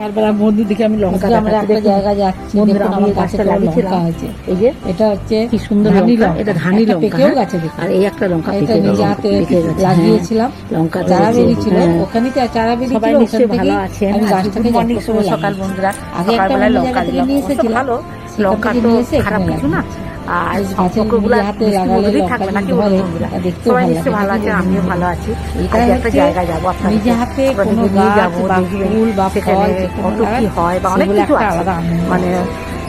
তারপরে বন্ধু দিকে আমি লঙ্কা আজকে আমরা একটা দেখুন। যাচ্ছি বন্ধুরা, আমি গাছটা লাগিয়েছিলাম। এই যে এটা হচ্ছে কি সুন্দর লঙ্কা। এটা ধানি লঙ্কা পেকেও হ্যাঁ? গাছে আর এই একটা লঙ্কা পেকে নিজে হাতে লাগিয়েছিলাম হ্যাঁ। লঙ্কা চারা বেরিয়েছিল হ্যাঁ। ওখানে তো চারা বেরিয়েছিল সবাই নিশ্চয়ই ভালো আছেন আমি গাছটাকে শুভ সকাল বন্ধুরা আগে একটা লঙ্কা জায়গা এসেছিলাম। ভালো লঙ্কা তো খারাপ কিছু না আর সম্পর্কগুলো মিষ্টি লাগালে মধুরই থাকবে নাকি বন্ধুরা সবাই ভালো নিশ্চয়ই ভালো আছে আমিও ভালো আছি। একটা জায়গায় যাব নিয়ে যাব সেখানে কত কি হয় বা অনেক কিছু আছে। আলাদা মানে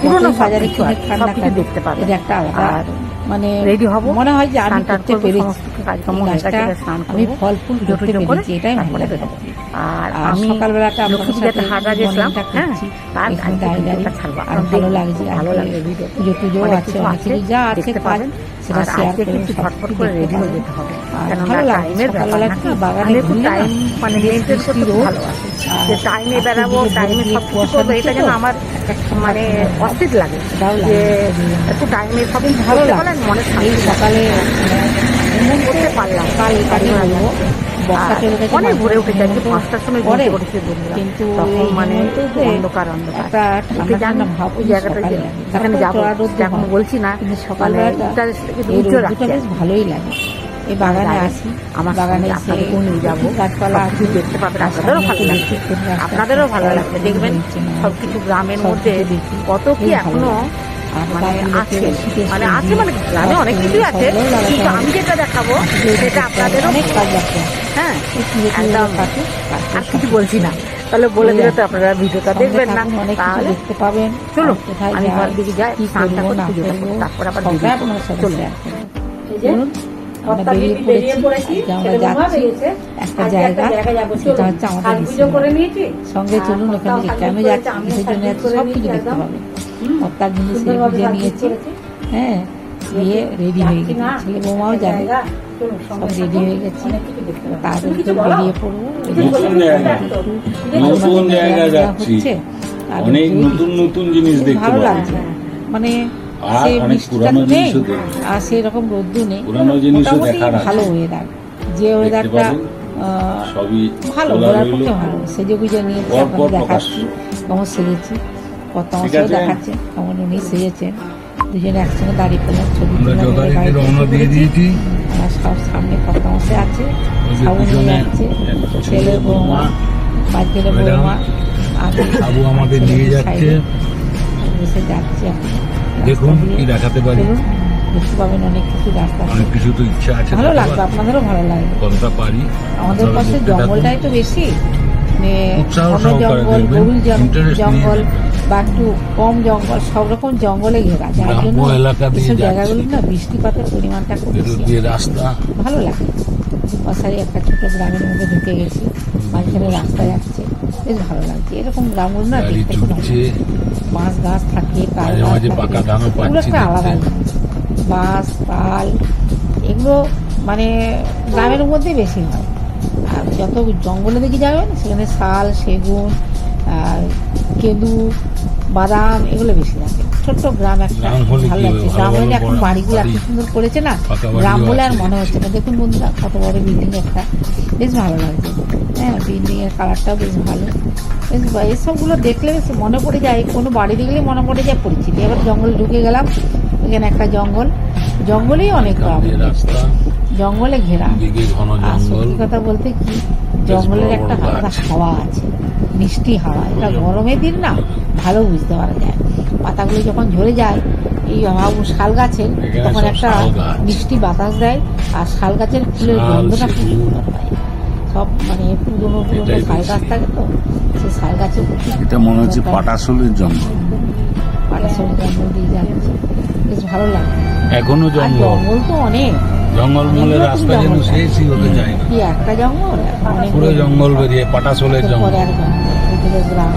পুরোনো বাজারে সব কিছু দেখতে পাবে। একটা আলাদা আর মানে রেডি হব? মনে হয় যে আমি করতে পেরেছি। আমি ফল ফুল করতে করে পেরেছি এটাই মনে আর আমি সকালবেলাটা লক্ষ্মী পূজাতে হাজরা গেছিলাম হ্যাঁ? তার আর ভালো লাগছে ভালো লাগছে পুজো টুজো আছে যা আছে পাবেন। সেটা শেয়ার করে ঝটপট করে রেডি হয়ে যেতে হবে। আর কেননা ভালো লাগে টাইমের ব্যাপার সকালবেলা নাকি একটু বাগানে একটু টাইম মানে মেনটেন করতে যে টাইমে বেড়াবো টাইমে সব কিছু করব এটা যেন আমার মানে অস্থির লাগে। যে একটু টাইমে সব ভালো লাগে। মনে সকালে করতে পারলাম। কাল কাজে অনেক ভোরে মানুষ উঠেছে আজকে পাঁচটার সময় ঘুরতে করেছে বন্ধুরা। তখন মানে অন্ধকার অন্ধকার। ঠান্ডা ভাব ওই জায়গাটা যে সকালে যাব এখন বলছি না। কিন্তু মানে ভালোই লাগে। এই বাগানে যাই আসি। আমার বাগানে আপনাদেরকেও নিয়ে যাব। গাছপালা কিছু দেখতে পাবেন আপনাদেরও ভালো লাগবে। আপনাদেরও ভালো লাগবে। দেখবেন সব কিছু গ্রামের মধ্যে কত কি এখনও মানে আছে। মানে আছে মানে গ্রামে অনেক কিছুই আছে কিন্তু আমি যেটা দেখাবো সেটা আপনাদেরও অনেক ভালো কাজ লাগবে। হ্যাঁ একদম আর কিছু বলছি না। তাহলে বলে দিলে তো আপনারা ভিডিওটা দেখবেন না। তাহলে দেখতে পাবেন। কোথায় আমি ঘর দিকে যাই, স্নানটা করে পুজোটা তারপর আবার বলুন, আমরা বেরিয়ে পড়েছি পড়েছি, আমরা যাচ্ছি। একটা জায়গা সেটা হচ্ছে আমাদের সঙ্গে চলুন ওখানে কেন যাচ্ছি জন্য সব কিছু দেখতে পাবেন। কর্তার জিনিস নিয়েছি হ্যাঁ। দিয়ে রেডি হয়ে গেছি। ছেলে বৌমাও যাবে সব রেডি হয়ে গেছি। অনেক কিছু দেখতে পাবেন। তাদের তুমি কিছু তো বেরিয়ে পড়ব নতুন জায়গা। নতুন যাচ্ছি। অনেক নতুন নতুন জিনিস দেখতে ভালো লাগছে। মানে আর সেই বৃষ্টিটা নেই আর সেই রোদ্দু নেই। মোটামুটি ভালো ওয়েদার যে ওয়েদারটা ভালো ঘোরার। পক্ষে ভালো। সেজে গুজে নিয়েছি দেখাচ্ছি প্রকাশ। কেমন সেজেছি কত আছে। দেখাচ্ছে কেমন উনি সেজেছেন। দুজনে একসঙ্গে দাঁড়িয়ে পড়লাম ছবি আমরা সব সামনে কত অংশে আছে ছেলে বৌমা বাচ্চাদের বৌমা আমি আমাদের নিয়ে যাচ্ছে। বসে দেখুন কি দেখাতে পারি। দেখতে পাবেন অনেক কিছু রাস্তা। অনেক কিছু তো ইচ্ছা আছে ভালো লাগবে আপনাদেরও ভালো লাগবে। কতটা পারি? আমাদের পাশে জঙ্গলটাই তো বেশি। ঘন সহকারে জঙ্গল জং- জঙ্গল বা একটু কম জঙ্গল সব রকম জঙ্গলে ঘেরা। যার জন্য। জায়গাগুলো না বৃষ্টিপাতের পরিমাণটা খুব বেশি রাস্তা। ভালো লাগে। দুপাশারি একটা ছোট গ্রামের মধ্যে ঢুকে গেছি। মাঝখানে রাস্তা যাচ্ছে। বেশ ভালো লাগছে। এরকম গ্রামগুলো না দেখতে খুব বাঁশ গাছ থাকে তাল গাছ একটা আলাদা বাঁশ তাল এগুলো মানে গ্রামের মধ্যেই বেশি হয়। যত জঙ্গলে দিকে যাবেন সেখানে শাল সেগুন আর কেদু বাদাম এগুলো বেশি থাকে ছোট্ট গ্রাম একটা ভালো লাগছে। গ্রাম হলে এখন বড় বাড়িগুলো এত সুন্দর করেছে না গ্রাম বলে আর মনে হচ্ছে না। দেখুন বন্ধুরা কত বড় বিল্ডিং একটা। বেশ ভালো লাগছে। হ্যাঁ বিল্ডিং এর কালারটাও বেশ ভালো। বেশ এসবগুলো দেখলে বেশ মনে পড়ে যায়। কোনো বাড়ি দেখলেই মনে পড়ে যায় পরিচিতি। এবার জঙ্গলে ঢুকে গেলাম। এখানে একটা জঙ্গল। জঙ্গলেই অনেক গ্রাম জঙ্গলে ঘেরা। আর সত্যি কথা বলতে কি জঙ্গলের একটা আলাদা হাওয়া আছে মিষ্টি হাওয়া। এটা গরমের দিন না ভালো বুঝতে পারা যায়। পাতাগুলো যখন ঝরে যায় এই হাউ- শাল গাছের তখন একটা মিষ্টি বাতাস দেয় আর শাল গাছের ফুলের গন্ধটা খুব সুন্দর পাই সব মানে পুরোনো পুরোনো শাল গাছ থাকে তো সেই শাল গাছের এটা মনে হচ্ছে পাটাশোলের জঙ্গল পাটাশোল জঙ্গল দিয়ে যাচ্ছে। বেশ ভালো লাগে। এখনও জঙ্গল জঙ্গল তো অনেক। জঙ্গল মূলে রাস্তা যেন শেষই হতে যায় না। কি একটা জঙ্গল? পুরো জঙ্গল বেরিয়ে পাটাশোলের জঙ্গল। আর গ্রাম।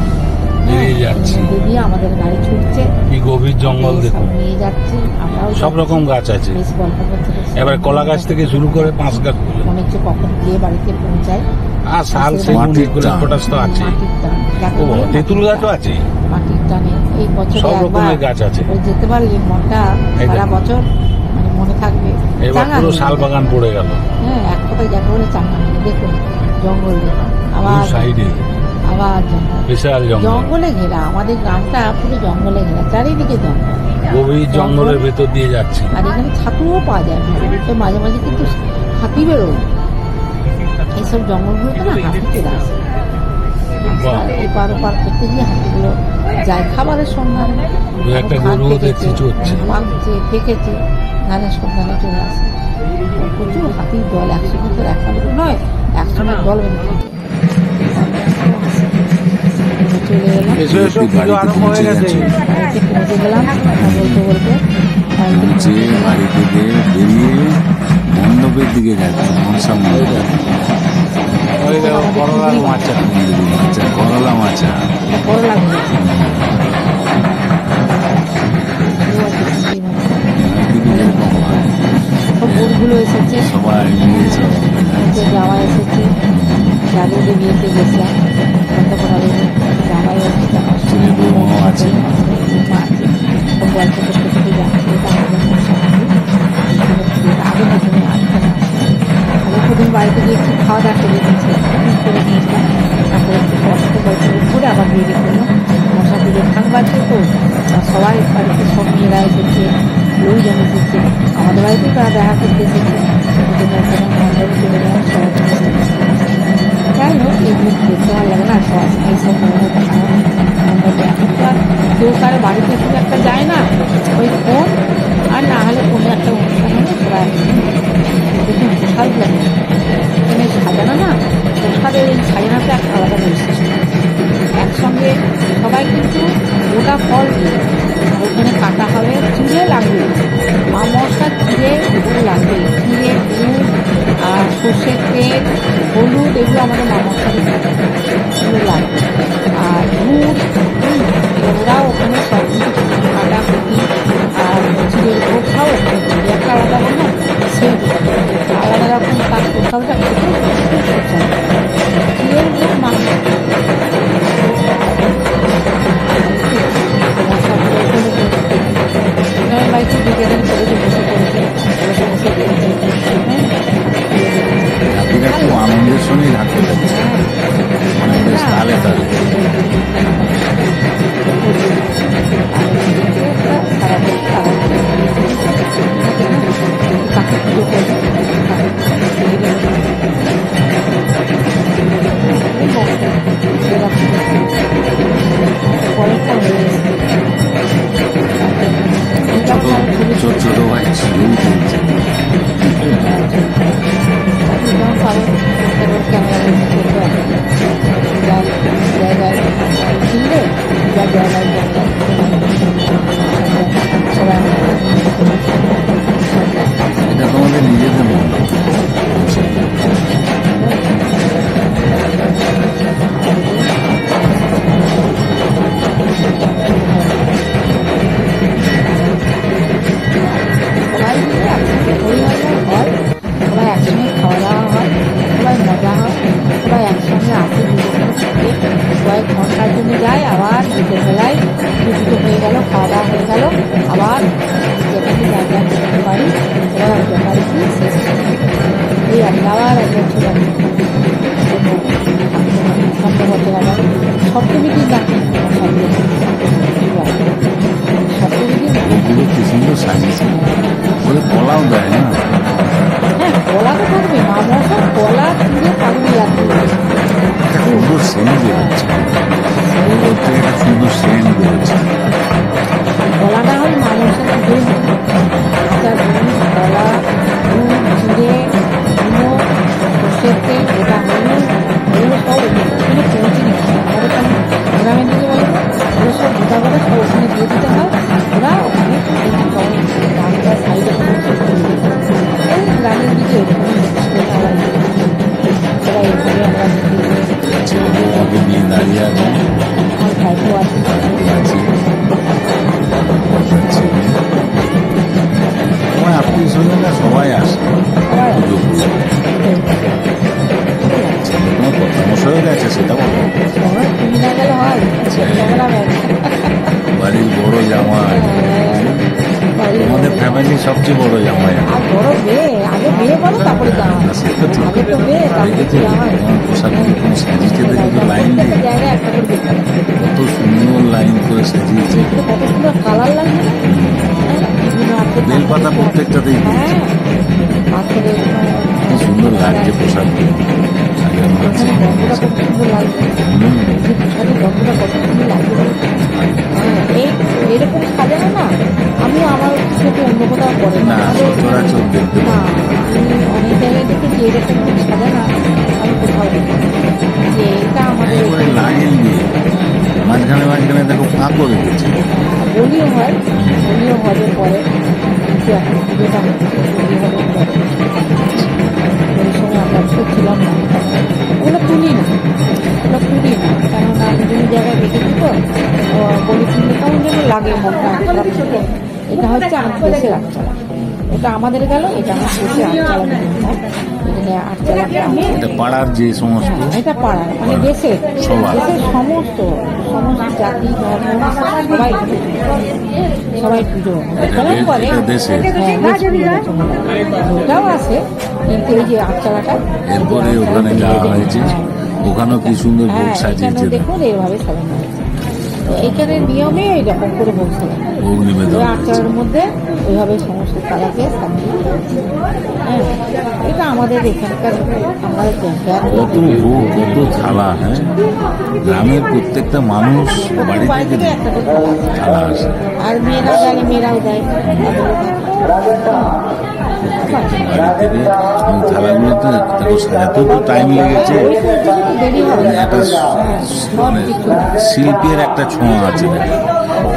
বেরিয়ে যাচ্ছি। মধ্যে আমাদের গাড়ি ছুটছে। কি গভীর জঙ্গল দেখুন। নিয়ে যাচ্ছি। আমরাও সব রকম গাছ আছে। এবার কলা গাছ থেকে শুরু করে পাঁচ গাছ মনে হচ্ছে কখন গিয়ে বাড়িতে পৌঁছাই আর শাল সেগুন মাটির এগুলো পটাশ তো আছে। ও তেঁতুল গাছও আছে? মাটির টানে এই বছরে সব রকমের গাছ আছে। যেতে পারলে মনটা সারা বছর মানে থাকবে। এবার পুরো শাল বাগান পড়ে গেল। হ্যাঁ এক কথায় যাকে বলে চাঙা যাবে। দেখুন জঙ্গল আবার সাইডে। আবার বিশাল জঙ্গল। জঙ্গলে ঘেরা। আমাদের গ্রামটা পুরো জঙ্গলে ঘেরা। চারিদিকে জঙ্গল। গভীর জঙ্গলের ভেতর দিয়ে যাচ্ছে। আর এখানে ছাতুও পাওয়া যায় তো মাঝে মাঝে কিন্তু হাতি বেরোয়। এইসব জঙ্গলগুলোতে না হাতি চলে আসে। এপার ওপার করতে গিয়ে হাতিগুলো যায়। খাবারের সন্ধান। একটা দেখছি চড়ছে। পাকছে পেকেছে ধানের সন্ধানে চলে আসে। প্রচুর হাতির দল একশো বছর একটা লোক নয় একশো দল। চলে এলাম। হয়ে বাড়িতে পৌঁছে গেলাম কথা বলতে বলতে বাড়ি থেকে বেরিয়ে মণ্ডপের দিকে যাচ্ছে মনসা করলার মাচা। করলা মাচা। বড় সব বোটগুলো এসেছে সবাই জামাই এসেছে। যাদের বিয়েতে গেছিলাম। জামাই আছে। গল্প করতে করতে আগে আগে প্রথম বাড়িতে গিয়ে একটু খাওয়া দাওয়া করে দিয়েছিলাম করে দিয়েছিলাম তারপরে একটু কষ্ট গল্প করে আবার বেরিয়ে মশা তো সবাই বাড়িতে সব মেয়েরা এসেছে। লোকজন এসেছে আমাদের বাড়িতেও তারা দেখা করতে এসেছে। যাই হোক এগুলো দেখতে ভালো লাগে না সব এইসব এখন তো আর কেউ কারও বাড়িতে খুব একটা যায় না। ওই ফোন, আর না হলে কোনো একটা অনুষ্ঠান হলে সবাই দেখুন প্রসাদ লাগে। সাজানো না, প্রসাদের এই সাজানোটা একটা আলাদা বৈশিষ্ট্য। এটা সপ্তমী দিন কত বছর হয়ে গেছে সেটা বলো বাড়ির বড় জামাই তোমাদের ফ্যামিলি সবচেয়ে বড় জামাই আর বড় মেয়ে আমি আগে বিয়ে করো তারপরে যাওয়া। সে তো ঠিক। আগে তো বিয়ে তারপরে দেখেছে যাওয়া। পোশাক সাজিয়েছে দেখে লাইন হবে। কত সুন্দর লাইন করে সাজিয়েছে বেলপাতা প্রত্যেকটাতেই সুন্দর লাগছে পোশাকগুলো এখানে গন্ধটা কত সুন্দর হুম, যে গন্ধটা কত সুন্দর? হ্যাঁ, এই এরকম সাজানো না আমি আমার চোখে অন্য কোথাও পড়ে না না আমি অনেক জায়গায় দেখেছি এরকম সাজানো আমি কোথাও দেখিনি যে এটা আমাদের লাইন দিয়ে মাঝখানে মাঝখানে দেখো ফাঁকও রেখেছে বলিও হয় বলিও হবে পরে এখন পুজোটা আমরা ছিলাম ওগুলো তুলি না। ওগুলো তুলি না। কেননা বিভিন্ন জায়গায় দেখেছি তো বলি তুললে কেমন যেন লাগে এটা হচ্ছে আমাদের দেশের আটচালা এটা আমাদের গেল, এটা আমার দেশের আটচালা এটা এটা পাড়ার যে সমস্ত হ্যাঁ, এটা পাড়ার মানে দেশের সবার। দেশের সমস্ত সমস্ত জাতি ধর্ম সবাই সবাই পুজো। হ্যাঁ, দেশ পুজো ওটাও আছে কিন্তু এই যে আটচালাটা এরপরে ওখানে যাওয়া হয়েছে ওখানেও কি সুন্দর ভোগ হ্যাঁ সাজিয়েছে। দেখুন এইভাবে সাজানো হয়েছে। তো এইখানে নিয়মে এইরকম করে ভোগ সাজানো ভোগ নিবেদন মধ্যে ওইভাবে সমস্ত তালাকে হ্যাঁ এটা আমাদের এখানকার আমাদের কত ভোগ কত থালা হ্যাঁ? গ্রামের প্রত্যেকটা মানুষ বাড়ি থেকে থালা আসে। আর মেয়েরাও দেয় মেয়েরাও দেয়। থেকে দেখো সাজাতেও তো টাইম লেগেছে। করতে একটু মানে শিল্পের একটা ছোঁয়া আছে।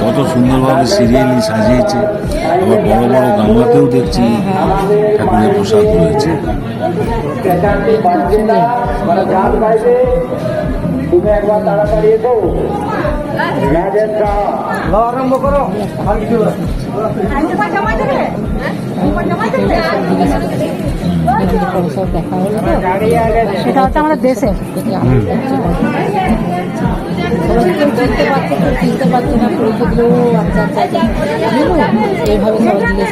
কত সুন্দরভাবে সিরিয়ালি সাজিয়েছে। আবার বড় বড় গামলাতেও দেখছি ঠাকুরের প্রসাদ রয়েছে। আরম্ভ করো। Gimana aja সব দেখা হলো তো সেটা হচ্ছে আমাদের দেশে। চিনতে পারছে কেউ চিনতে পারছে না ও আচ্ছা আচ্ছা এইভাবে সবাই জিজ্ঞেস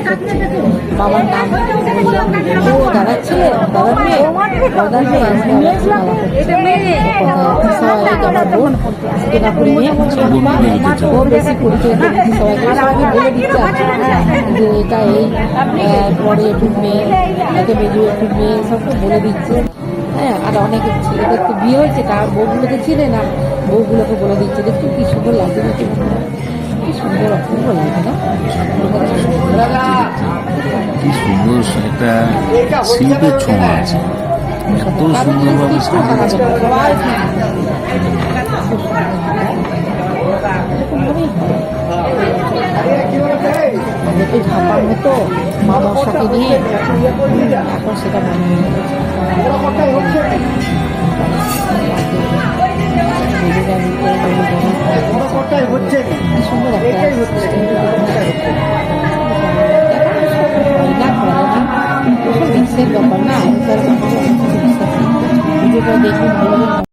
বাবার নাম ও দাদার ছেলে দাদার মেয়ে দাদার মেয়ে সবাই এই বোন দুর্গাপুরি মেয়ে এটা এই পরে মেয়ে একে মেজু একটু মেয়ে সবকে বলে দিচ্ছে। হ্যাঁ আর অনেক ছেলেদের তো বিয়ে হয়েছে তার বউগুলোকে চিনে না। বউগুলোকে বলে দিচ্ছে, দেখছি কি সুন্দর লাগছে দেখছি কি সুন্দর অপূর্ব লাগে না? কি সুন্দর একটা শিল্পের ছোঁয়া আছে। এত সুন্দরভাবে খুব সুন্দর ঝাপার মতো মা মশাকে নিয়ে এখন সেটা বন্ধ হয়ে গেছে কি সুন্দর একটা ব্যাপার না। আগেকার ভালো